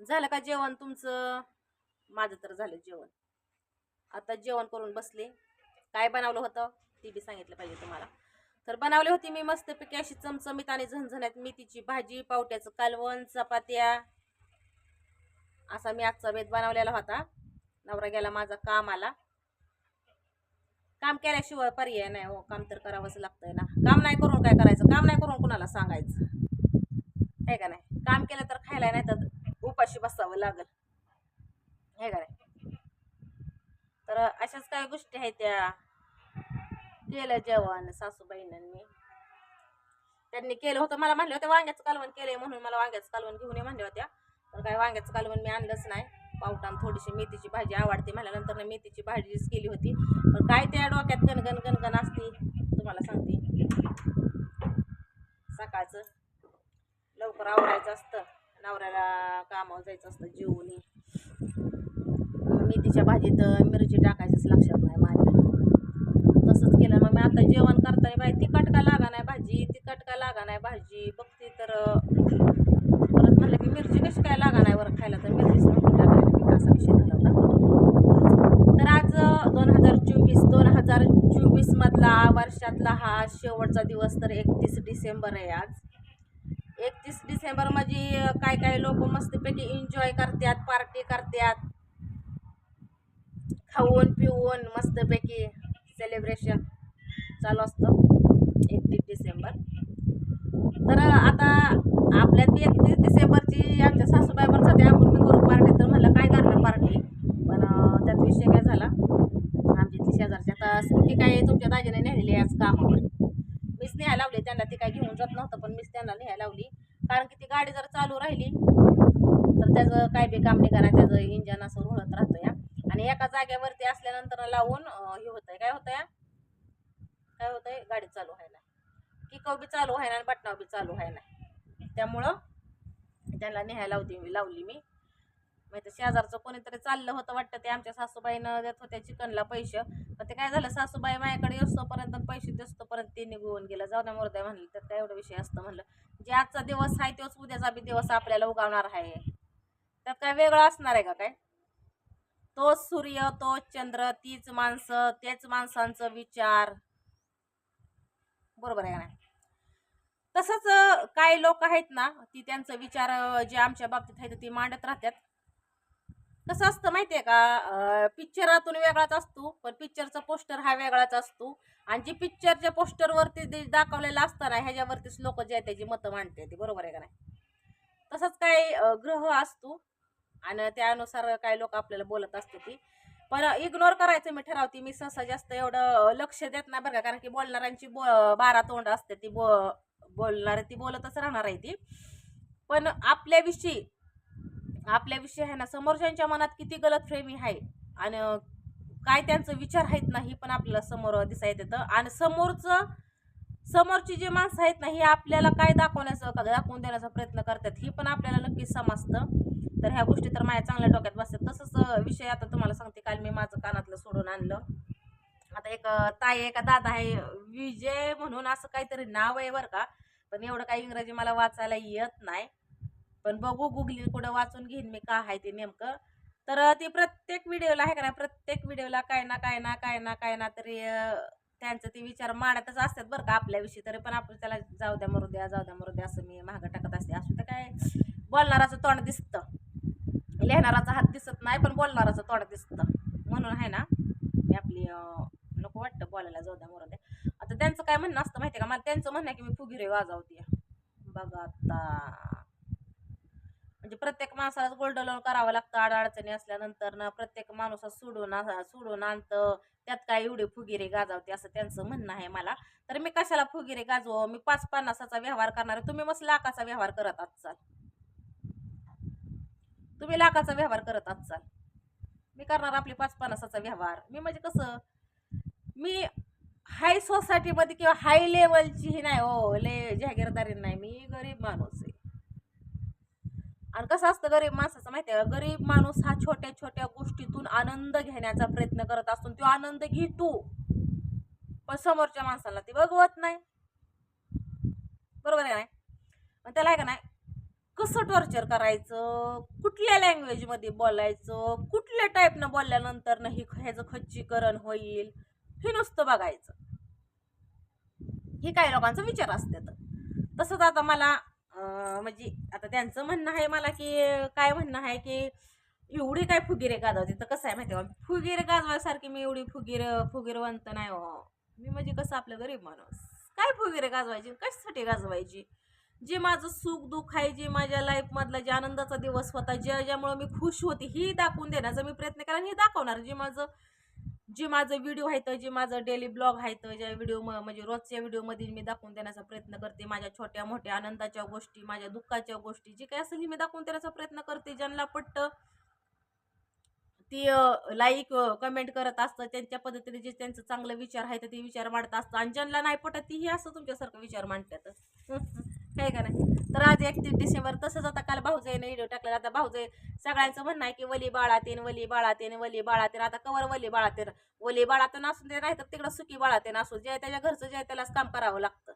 झालं का जेवण तुमचं? माझं तर झालं जेवण. आता जेवण करून बसले. काय बनवलं होतं? ते बी सांगितलं पाहिजे तुम्हाला. तर बनवली होती मी मस्तपैकी अशी चमचमीत आणि झणझण्यात मेथीची भाजी पावट्याचं कालवण चपात्या. असा मी आजचा बेत बनवलेला होता. नवरा गेला माझा कामाला. काम केल्याशिवाय पर्याय नाही हो. काम तर करावंच लागतंय ना. काम नाही करून काय करायचं? काम नाही करून कुणाला सांगायचं? आहे का नाही? काम केलं तर खायला नाही तर उपाशी बसावं लागल. हे का तर अशाच काय गोष्टी आहेत त्या? केलं जेवण सासूबाईंनी. मी त्यांनी केलं होतं मला म्हणले होते वांग्याचं कालवण केलंय म्हणून मला वांग्याचं कालवण घेऊन ये म्हणले होत्या. पण काय वांग्याचं कालवण मी आणलंच नाही. पावटान थोडीशी मेथीची भाजी आवडते म्हणल्यानंतर मेथीची भाजीच केली होती. पण काय त्या डोक्यात गणगण गणगण असते तुम्हाला सांगते. सकाळचं लवकर आवडायचं असतं. नवऱ्याला कामावर जायचं असतं जेवून मेथीच्या भाजीत मिरची टाकायचीच लक्षात नाही माझ्या. तसंच केलं. मग मी आता जेवण करताना बाई तिखट का लागा नाही भाजी तिखट का लागा नाही भाजी बघते तर परत म्हणलं की मिरची कशी काय लागा नाही बरं खायला तर मिरचीच नव्हती टाकायला असा विषय झाला होता. तर आज दोन हजार चोवीस दोन हजार चोवीसमधला वर्षातला हा शेवटचा दिवस तर एकतीस डिसेंबर आहे आज. डिसेंबर म्हणजे काय काय लोक मस्तपैकी एन्जॉय करतात पार्टी करतात. खाऊन पिऊन मस्तपैकी सेलिब्रेशन चालू असतं एकतीस डिसेंबर. तर आता आपल्या ती एकतीस डिसेंबरची आमच्या सासूबाईवर सध्या आपण मी करू पार्टी तर म्हणलं काय करणार पार्टी पण त्यात विषय काय झाला? आमची ती शेजारची आता स्कूटी काय तुमच्या दाजीने नेलेली आज कामावर. मीच न्यायला लावले त्यांना ती काय घेऊन जात नव्हतं पण मीच त्यांना न्यायला लावली कारण की ती गाडी जर चालू राहिली तर त्याचं काय बी काम नाही त्याचं इंजन असं रुळत राहतं या आणि एका जागेवरती असल्यानंतर लावून हे होतंय. काय होतंय काय होतंय? गाडी चालू व्हायला. किकव बी चालू व्हायला आणि बटनाव बी चालू व्हायला. त्यामुळं त्यांना न्यायला लावते लावली मी. मग ते शेजारचं कोणीतरी चाललं होतं वाटतं ते आमच्या सासूबाईनं देत होत्या चिकनला पैसे. पण ते काय झालं सासूबाई माझ्याकडे असतोपर्यंत पैसे दिसतोपर्यंत ते निघून गेलं. जाऊ द्या मुर्द्या म्हणलं त्यात काय एवढा विषय असतं म्हणलं. जे आजचा दिवस आहे तोच उद्याचा बी दिवस आपल्याला उगावणार आहे. तर काय वेगळं असणार आहे का काय? तोच सूर्य तोच चंद्र तीच माणसं तेच माणसांचं विचार. बरोबर आहे का नाही? तसंच काही लोक आहेत ना ती त्यांचं विचार जे आमच्या बाबतीत आहेत ती मांडत राहतात. कसं असतं माहिती आहे का पिक्चरातून वेगळाच असतो पण पिक्चरचा पोस्टर हा वेगळाच असतो. आणि जी पिक्चरच्या पोस्टरवरती दाखवलेला दाखवलेलं असतं ना ह्याच्यावरतीच लोक जे आहे त्याची मतं मांडते ती बरोबर आहे का नाही? तसंच काही ग्रह असतो आणि त्यानुसार काही लोक आपल्याला बोलत असते ती. पण इग्नोर करायचं मी ठरवते मी सहसा जास्त एवढं लक्ष देत नाही बरं का. कारण की बोलणाऱ्यांची बो बारा तोंड असते ती बो बोलणारे ती बोलतच राहणार आहे ती. पण आपल्याविषयी आपल्याविषयी आहे ना समोरच्यांच्या मनात किती गलत फ्रेमी आहे आणि काय त्यांचं विचार आहेत नाही पण आपल्याला समोर दिसायला येतं. आणि समोरचं समोरची जी माणसं आहेत ना ही आपल्याला काय दाखवण्याचं दाखवून देण्याचा प्रयत्न करतात ही पण आपल्याला नक्कीच समजतं. तर ह्या गोष्टी तर माझ्या चांगल्या डोक्यात बसतात. तसंच विषय आता तुम्हाला सांगते. काल मी माझं कानातलं सोडून आणलं. आता एक ताई एका दादा आहे. विजय म्हणून असं काहीतरी नाव आहे बरं का. पण एवढं काही इंग्रजी मला वाचायला येत नाही. पण बघू गुगली कुठं वाचून घेईन मी का आहे ते नेमकं. तर ते प्रत्येक व्हिडिओला आहे का नाही प्रत्येक व्हिडिओला काय ना काय ना काय ना काय ना तरी त्यांचं ते विचार मांडतच असतात बरं का आपल्याविषयी. तरी पण आपण त्याला जाऊ द्या मरू द्या जाऊ द्या मरू द्या असं मी मागं टाकत असते. असं तर काय बोलणाराचं तोंड दिसतं. लिहिणाराचा हात दिसत नाही पण बोलणाराचं तोंड दिसतं. म्हणून आहे ना मी आपली नको वाटतं बोलायला जाऊ द्या मरू द्या. आता त्यांचं काय म्हणणं असतं माहिती आहे का? मला त्यांचं म्हणणं आहे की मी फुगिरे वाजवते बघा आता. म्हणजे प्रत्येक माणसालाच गोल्ड लोन करावं लागतं अडचणी असल्यानंतर ना प्रत्येक माणूस सोडून सोडून आणतं. त्यात काय एवढे फुगिरे गाजावते असं त्यांचं म्हणणं आहे मला. तर मी कशाला फुगिरे गाजवो? मी पाच पन्नासाचा व्यवहार करणार आहे. तुम्ही मस्त लाखाचा व्यवहार करत असाल तुम्ही लाखाचा व्यवहार करत असाल. मी करणार आपली पाच पन्नासाचा व्यवहार. मी म्हणजे कसं? मी हाय सोसायटीमध्ये किंवा हाय लेवलची नाही हो ले जहागीरदारी नाही. मी गरीब माणूस आहे. आणि कसं असतं गरीब माणसाचं माहिती आहे गरीब माणूस हा छोट्या छोट्या गोष्टीतून आनंद घेण्याचा प्रयत्न करत असतो तो आनंद घेतो पण समोरच्या माणसाला ती बघवत नाही. बरोबर आहे नाही? पण त्याला आहे का नाही? कसं टॉर्चर करायचं? कुठल्या लँग्वेजमध्ये बोलायचं? कुठल्या टाईपनं बोलल्यानंतर ना ही ह्याचं खच्चीकरण होईल? हे नुसतं बघायचं. हे काही लोकांचा विचार असतात तसंच आता मला म्हणजे आता त्यांचं म्हणणं आहे मला की काय म्हणणं आहे की एवढी काय फुगिरे गाजवते तर कसं आहे माहिती आहे का? फुगिरे गाजवायसारखी मी एवढी फुगीर फुगीरवंत नाही हो. मी म्हणजे कसं आपलं गरीब माणूस. काय फुगिरे गाजवायची? कशासाठी गाजवायची? जे माझं सुख दुःख आहे जे माझ्या लाईफमधला जे आनंदाचा दिवस होता ज्या ज्यामुळं मी खुश होते ही दाखवून देण्याचा मी प्रयत्न केला आणि हे दाखवणार. जे माझं जे माझं व्हिडिओ आहे तर जे माझं डेली ब्लॉग आहे तर ज्या व्हिडिओ म्हणजे रोजच्या व्हिडिओमध्ये मी दाखवून देण्याचा प्रयत्न करते. माझ्या छोट्या मोठ्या आनंदाच्या गोष्टी माझ्या दुःखाच्या गोष्टी जे काही असेल हे मी दाखवून देण्याचा प्रयत्न करते. ज्यांना पटतं ती लाईक कमेंट करत असतं त्यांच्या पद्धतीने जे त्यांचं चांगलं विचार आहे तर ते विचार मांडत असतं. आणि ज्यांना नाही पटत तीही असं तुमच्यासारखं विचार मांडतात काय का नाही तर आज एकतीस डिसेंबर तसंच आता काल भाऊजाईने व्हिडिओ टाकलेला. आता भाऊजाई सगळ्यांचं म्हणणं आहे की वली बाळातेन वली बाळातेन वली बाळातेन आता कवर वली बाळातेन वली बाळातेन असून दे नाही तर तिकडं सुखी बाळातेन असू जे त्याच्या घरचं जे त्यालाच काम करावं लागतं.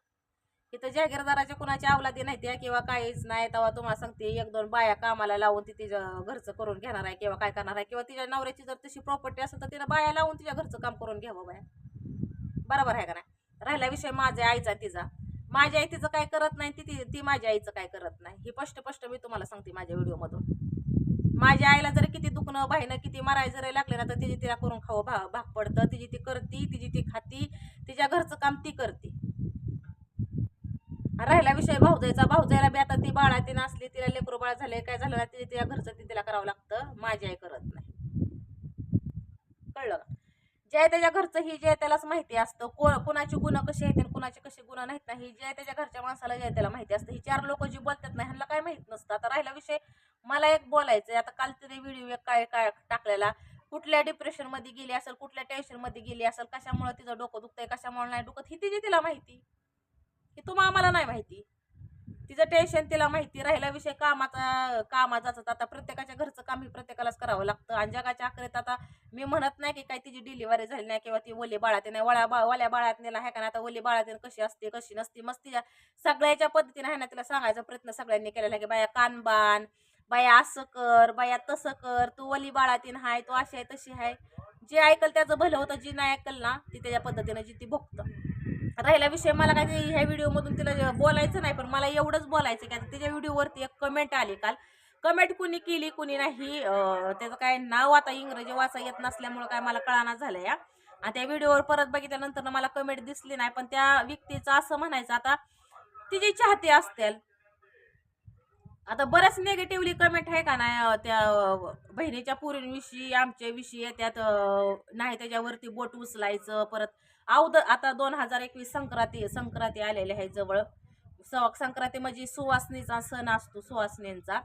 इथं जागीरदाराच्या कुणाची अवलादी नाही त्या किंवा काहीच नाही. तेव्हा तुम्हाला सांगते एक दोन बाया कामाला लावून ती तिच्या घरचं करून घेणार आहे किंवा काय करणार आहे. किंवा तिच्या नवऱ्याची जर तशी प्रॉपर्टी असेल तर तिला बाया लावून तिच्या घरचं काम करून घ्यावं बाया. बरोबर आहे का नाही? राहिला विषय माझ्या आईचा तिचा. माझ्या आई तिचं काय करत नाही ती ती- ती माझ्या आईचं काय करत नाही. ही स्पष्ट स्पष्ट मी तुम्हाला सांगते माझ्या व्हिडिओमधून. माझ्या आईला जर किती दुखणं बाईनं किती माराय जरी लागले ना तर तिची तिला करून खावं भा भाग पडतं. तिची ती करती तिची ती खाती तिच्या घरचं काम ती करते. राहिला विषय भाऊजाईचा. भाऊजाईला बी आता ती बाळा ती नसली तिला लेकरू बाळ झाले काय झालं ना तिच्या तिच्या घरचं ती तिला करावं लागतं. माझी आई करत नाही. कळलं का? जे आहे त्याच्या घरचं ही जे आहे त्यालाच माहिती असतं. को कुणाची गुणं कशी आहेत आणि कुणाची कशी गुणं नाहीत ना ही जे आहे त्याच्या घरच्या माणसाला जे आहे त्याला माहिती असतं. ही चार लोक जी बोलतात नाही ह्यांना काय माहीत नसतं. आता राहिला विषय मला एक बोलायचं आहे आता काल तिने व्हिडिओ एक काय काय टाकलेला. कुठल्या डिप्रेशनमध्ये गेली असेल कुठल्या टेन्शनमध्ये गेली असेल कशामुळे तिचं डोकं दुखतंय कशामुळे नाही दुखत ही तिची तिला माहिती. ही तुम्हाला आम्हाला नाही माहिती. तिचं टेन्शन तिला माहिती राहिला विषय कामाचा कामाचाच. आता प्रत्येकाच्या घरचं काम हे प्रत्येकालाच करावं लागतं. आणि जगाच्या आखरीत आता मी म्हणत नाही की काय तिची डिलिव्हरी झाली नाही किंवा ती ओली बाळात नाही वळ्या बा वल्या बाळात नेला आहे का ना आता ओली बाळात कशी असते कशी नसते मस्त तिच्या सगळ्याच्या पद्धतीने आहे ना तिला सांगायचा प्रयत्न सगळ्यांनी केलेला आहे की बाया कानबान बाया असं कर बाया तसं कर तू ओली बाळातीन हाय तू अशी आहे तशी आहे. जे ऐकल त्याचं भलं होतं जी नाही ऐकल ना ती त्याच्या पद्धतीनं जी ती भोगतं. राहिला विषय मला काय ते ह्या व्हिडिओमधून तिला बोलायचं नाही पण मला एवढंच बोलायचं की आता तिच्या व्हिडिओवरती एक कमेंट आली काल. कमेंट कुणी केली कुणी नाही त्याचं काय नाव आता इंग्रजी वाचा येत नसल्यामुळं काय मला कळाना झालं या. आणि त्या व्हिडिओवर परत बघितल्यानंतर मला कमेंट दिसली नाही पण त्या व्यक्तीचं असं म्हणायचं आता तिची चाहते असतील. आता बऱ्याच निगेटिव्हली कमेंट आहे का नाही त्या बहिणीच्या पुरींविषयी आमच्याविषयी त्यात नाही त्याच्यावरती बोट उचलायचं परत अवध आता दोन हजार एकवीस संक्रांती संक्रांती आलेली आहे जवळ. स संक्रांती म्हणजे सुवासनीचा सण असतो सुवासनींचा.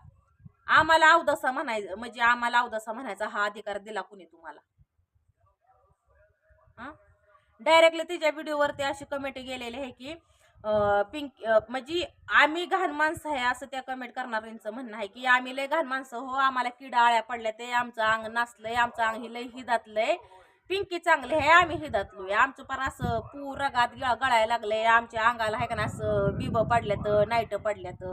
आम्हाला अवदसा म्हणायचं म्हणजे आम्हाला अवदसा म्हणायचा हा अधिकार दिला कुणी तुम्हाला? डायरेक्टली तिच्या व्हिडिओवरती अशी कमेंट गेलेली आहे की पिंक म्हणजे आम्ही घाण माणसं आहे असं त्या कमेंट करणाऱ्यांचं म्हणणं आहे की आम्ही लय घाण माणसं हो आम्हाला किडा आळ्या पडल्या ते आमचं अंग नाचलंय आमचं अंग हे लय हिदातलंय. पिंकी चांगली आहे आम्ही हिदातलोय आमचं पण असं पूर रगात गळायला लागले आमच्या अंगाला आहे का ना असं बिबं पडल्यात नाईट पडल्यात.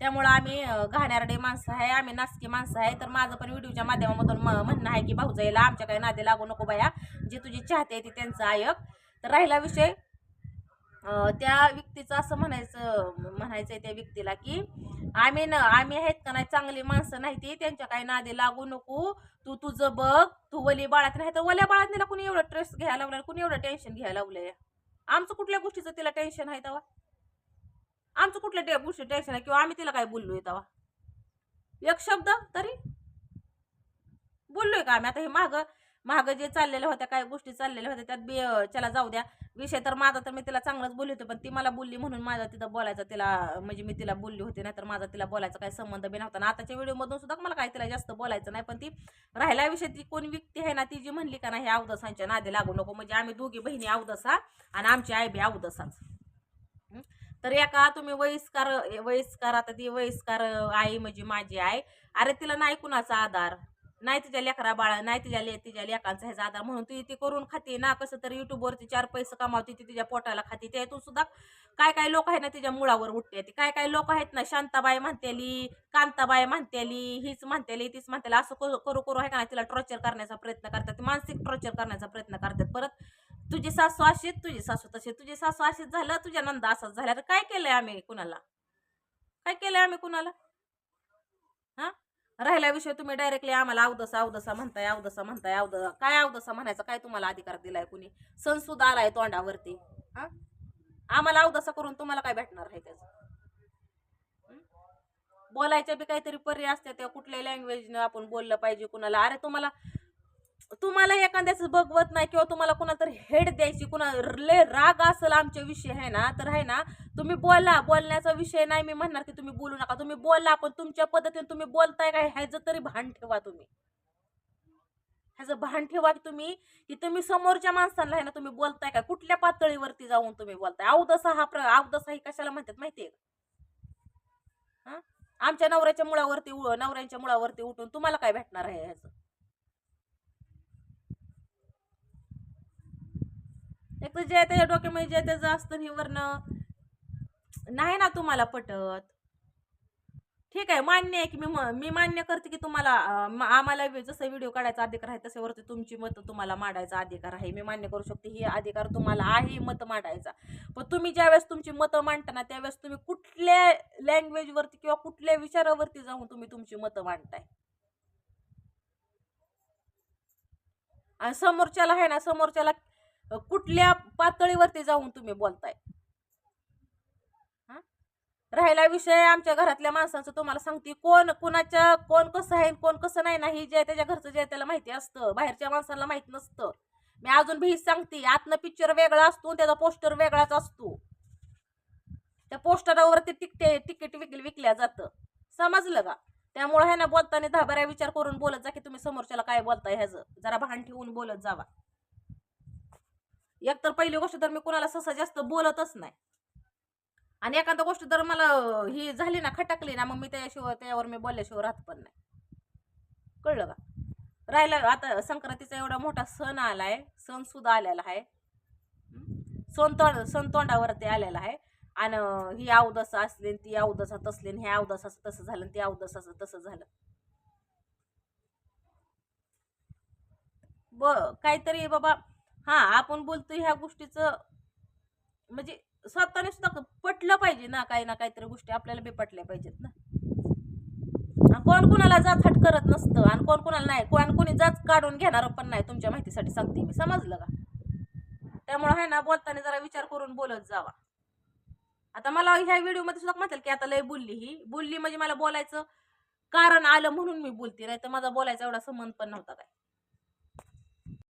त्यामुळं आम्ही घाण्यारडे माणसं आहे आम्ही नासकी माणसं आहे. तर माझं पण व्हिडिओच्या माध्यमामधून म- म्हणणं आहे की भाऊजाईला आमच्या काही नादे लागू नको बाया. जी तुझी चाहते आहे ती त्यांचं ऐक. तर राहिला विषय. त्या व्यक्तीचं असं म्हणायचं म्हणायचं आहे त्या व्यक्तीला की आम्ही न आम्ही आहेत का नाही चांगली माणसं नाही ती त्यांच्या काही नादे लागू नको. तू तुझं बघ तू वली बाळात नाही. तर वल्या बाळात कुणी एवढं स्ट्रेस घ्यायला लावलं कुणी एवढं टेन्शन घ्यायला लावलंय? आमचं कुठल्या गोष्टीचं तिला टेन्शन आहे तेव्हा आमचं कुठल्या टे गोष्टी टेन्शन आहे? किंवा आम्ही तिला काय बोललोय तेव्हा एक शब्द तरी? बोललोय का आम्ही? आता हे माग मागं जे चाललेल्या होत्या काय गोष्टी चाललेल्या होत्या त्यात बी त्याला जाऊ द्या. विषय तर माझा तर मी तिला चांगलंच बोलली होती पण ती मला बोलली म्हणून माझा तिथं बोलायचा तिला म्हणजे मी तिला बोलली होती नाहीतर माझा तिला बोलायचा काही संबंध बी नव्हता. ना आताच्या व्हिडिओमधून सुद्धा मला काय तिला जास्त बोलायचं नाही पण ती राहिला विषय ती कोण व्यक्ती आहे ना ती जी म्हणली का नाही अवदसांच्या नादी लागू नको म्हणजे आम्ही दोघी बहिणी अवदसा आणि आमची आई बी अवदसाच. तर एका तुम्ही वयस्कार वयस्कार आता ती वयस्कार आई म्हणजे माझी आई. अरे तिला नाही कुणाचा आधार. नाही तिच्या लेकरा बाळा नाही तिच्या ले तिच्या लेकांचा ह्याचा आधार म्हणून ती ती करून खाते ना कसं तरी युट्यूबवरती चार पैसे कमावते ती तिच्या पोटाला खाते. त्यातून सुद्धा काय काय लोक आहेत ना तिच्या मुळावर उठते ती काय काय लोक आहेत ना शांताबाई म्हणतेली कांताबाई म्हणतेली हीच म्हणतेली तीच म्हणतेली असं करू करू करू आहे का नाही तिला टॉर्चर करण्याचा प्रयत्न करतात मानसिक टॉर्चर करण्याचा प्रयत्न करतात. परत तुझी सासू अशी तुझी सासू तशी तुझी सासू अशीच झालं तुझ्या नंद असंच झालं तर काय केलंय आम्ही कुणाला? काय केलंय आम्ही कुणाला? हा? राहिला विषय तुम्ही डायरेक्टली आम्हाला अवदसा अवदसा म्हणताय अवदसा म्हणताय अवद काय अवदसा म्हणायचा? काय तुम्हाला अधिकार दिलाय कुणी? सण आलाय तोंडावरती. हा? आम्हाला अवदसा करून तुम्हाला काय भेटणार आहे त्याचं? बोलायच्या बी काहीतरी पर्याय असते त्या कुठल्या लँग्वेजनं आपण बोललं पाहिजे कुणाला. अरे तुम्हाला तुम्हाला एखाद्याच बघवत नाही किंवा तुम्हाला कुणाला तरी हेड द्यायची कुणा लय राग असेल आमच्या विषय आहे ना? तर आहे ना तुम्ही बोला बोलण्याचा विषय नाही. मी म्हणणार की तुम्ही बोलू नका. तुम्ही बोला पण तुमच्या पद्धतीने तुम्ही बोलताय काय ह्याचं तरी भान ठेवा तुम्ही. ह्याचं भान ठेवा की तुम्ही की तुम्ही समोरच्या माणसांना आहे ना तुम्ही बोलताय काय कुठल्या पातळीवरती जाऊन तुम्ही बोलताय? अवदसा हा प्र अवदसा ही कशाला म्हणतात माहितीये का? हा? आमच्या नवऱ्याच्या मुळावरती नवऱ्यांच्या मुळावरती उठून तुम्हाला काय भेटणार आहे ह्याचं? एक तर जे त्याच्या डोक्यामध्ये जे त्याचं असतं हे वर्ण. नाही ना तुम्हाला पटत. ठीक आहे मान्य आहे की मी म- मी मान्य करते की तुम्हाला आम्हाला जसं व्हिडिओ काढायचा अधिकार आहे तसेवरती तुमची मतं तुम्हाला मांडायचा अधिकार आहे. मी मान्य करू शकते ही अधिकार तुम्हाला आहे मत मांडायचा. पण तुम्ही ज्यावेळेस तुमची मतं मांडताना त्यावेळेस तुम्ही कुठल्या लँग्वेजवरती किंवा कुठल्या विचारावरती जाऊन तुम्ही तुमची मतं मांडताय. आणि समोरच्याला आहे ना समोरच्याला कुठल्या पातळीवरती जाऊन तुम्ही बोलताय. राहिला विषय आमच्या घरातल्या माणसांचं तुम्हाला सांगते. कोण कुणाच्या कोण कसं आहे कोण कसं नाही ना ही जे त्याच्या घरचं जे त्याला माहिती असतं. बाहेरच्या माणसाला माहीत नसतं. मी अजून भी सांगते आतनं पिक्चर वेगळा असतो त्याचा पोस्टर वेगळाच असतो. त्या पोस्टरावरती तिकटे तिकीट विकली विकल्या जातं. समजलं का? त्यामुळे आहे ना बोलताना दहा बारा विचार करून बोलत जा की तुम्ही समोरच्याला काय बोलताय ह्याचं. जरा भान ठेवून बोलत जावा. एक तर पहिली गोष्ट तर मी कुणाला सहसा जास्त बोलतच नाही. आणि एखादा गोष्ट जर मला ही झाली ना खटकली ना मग मी त्याशिवाय त्यावर मी बोलल्याशिवाय राहत पण नाही. कळलं का? राहिलं आता संक्रांतीचा एवढा मोठा सण आलाय सण सुद्धा आलेला आहे. सण तोंड सण तोंडावरती आलेला आहे. आणि ही अवदस असली ती अवदसा तसली आणि हे अवदस असं तसं झालं आणि ती अवदस असं तसं झालं. ब काहीतरी बाबा हा आपण बोलतो ह्या गोष्टीचं म्हणजे स्वतःने सुद्धा पटलं पाहिजे ना काही ना काहीतरी गोष्टी आपल्याला बिपटल्या पाहिजेत ना. कोण कोणाला जात हट करत नसतं आणि कोण कोणाला नाही कोण कोणी जात काढून घेणार पण नाही तुमच्या माहितीसाठी सांगते मी. समजलं का? त्यामुळे आहे ना बोलताना जरा विचार करून बोलत जावा. आता मला ह्या व्हिडिओमध्ये सुद्धा म्हणतात की आता लय बोलली ही. बोलली म्हणजे मला बोलायचं कारण आलं म्हणून मी बोलते नाही तर माझा बोलायचा एवढा संबंध पण नव्हता काय.